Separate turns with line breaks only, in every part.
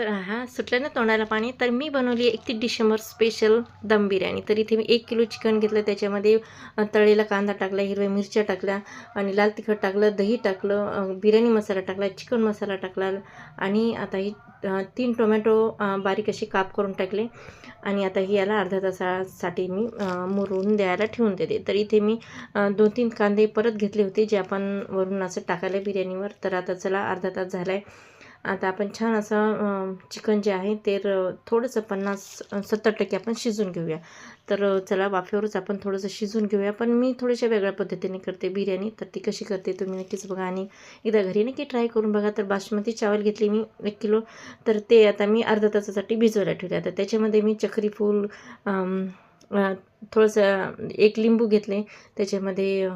तर हा सुटलं ना तोंडाला पाणी. तर मी बनवली एकतीस डिसेंबर स्पेशल दम बिर्याणी. तर इथे मी एक किलो चिकन घेतलं. त्याच्यामध्ये तळेला कांदा टाकला हिरव्या मिरच्या टाकल्या आणि लाल तिखट टाकलं दही टाकलं बिर्याणी मसाला टाकला चिकन मसाला टाकला आणि आता ही तीन टोमॅटो बारीक असे काप करून टाकले आणि आता ही याला अर्धा तासासाठी मी मुरून द्यायला ठेवून देते. तर इथे मी दोन तीन कांदे परत घेतले होते जे आपण वरून असं टाकायला बिर्याणीवर. तर आता चला अर्धा तास झाला आहे आता आपण छान असं चिकन जे आहे ते र- थोडंसं पन्नास सत्तर टक्के आपण शिजून घेऊया. तर चला वाफेवरच आपण थोडंसं शिजून घेऊया. पण मी थोड्याशा वेगळ्या पद्धतीने करते बिर्याणी. तर ती कशी करते तुम्ही नक्कीच बघा. आणि एकदा घरी नक्की ट्राय करून बघा. तर बासमती चावल घेतली मी एक किलो. तर ते आता मी अर्धा तासासाठी भिजवायला ठेवले आता त्याच्यामध्ये मी चक्री फूल थोडंसं एक लिंबू घेतले. त्याच्यामध्ये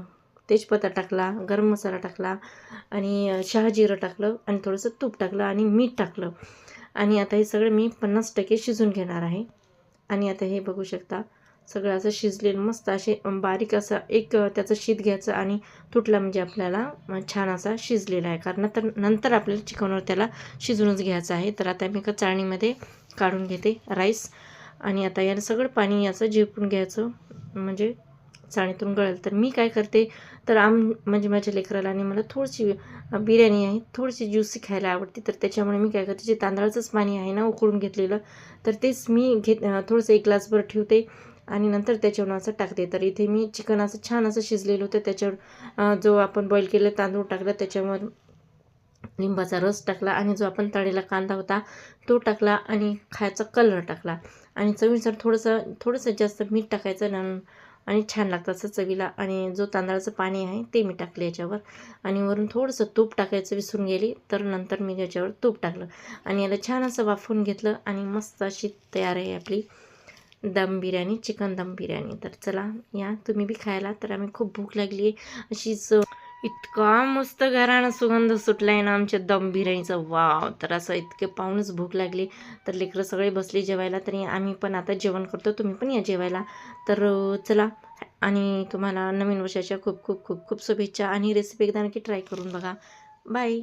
तेजपत्ता टाकला गरम मसाला टाकला आणि अ, शहाजिरं टाकलं आणि थोडंसं तूप टाकलं आणि मीठ टाकलं. आणि आता हे सगळं मी पन्नास टक्के शिजून घेणार आहे. आणि आता हे बघू शकता सगळं असं शिजलेलं मस्त असे बारीक असं एक त्याचं शीत घ्यायचं आणि तुटला म्हणजे आपल्याला छान असा शिजलेला आहे. कारण तर नंतर आपल्याला चिकनवर त्याला शिजूनच घ्यायचं आहे. तर आता मी एका चाळणीमध्ये काढून घेते राईस. आणि आता यानं सगळं पाणी याचं झिरपून घ्यायचं. म्हणजे चाळणीतून गळेल. तर मी काय करते तर आम म्हणजे माझ्या लेकराला आणि मला थोडीशी बिर्याणी आहे थोडीशी ज्यूसी खायला आवडते. तर त्याच्यामुळे मी काय करते जे तांदळाचंच पाणी आहे ना उकळून घेतलेलं तर तेच मी घेत थोडंसं एक ग्लासभर ठेवते आणि नंतर त्याच्यावर असं टाकते. तर इथे मी चिकन असं छान असं शिजलेलं होतं. त्याच्यावर जो आपण बॉईल केलेला तांदूळ टाकला त्याच्यावर लिंबाचा रस टाकला आणि जो आपण तळलेला कांदा होता तो टाकला आणि खायचा कलर टाकला. आणि चवीनुसार थोडंसं थोडंसं जास्त मीठ टाकायचं आणि छान लागतं असं चवीला. आणि जो तांदळाचं पाणी आहे ते मी टाकले याच्यावर. आणि वरून थोडंसं तूप टाकायचं विसरून गेली तर नंतर मी याच्यावर तूप टाकलं. आणि याला छान असं वाफवून घेतलं आणि मस्त अशी तयार आहे आपली दम बिर्याणी चिकन दम बिर्याणी. तर चला या तुम्ही बी खायला. तर आम्ही खूप भूक लागली आहे अशीच इतका मस्त घराणा सुगंध सुटला आहे ना आमच्या दम बिर्याणीचा. वाव तर असं इतके पाहूनच भूक लागली. तर लेकरं सगळे बसले जेवायला तरी आम्ही पण आता जेवण करतो तुम्ही पण या जेवायला. तर चला आणि तुम्हाला नवीन वर्षाच्या खूप खूप खूप खूप शुभेच्छा आणि रेसिपी एकदा नक्की ट्राय करून बघा. बाय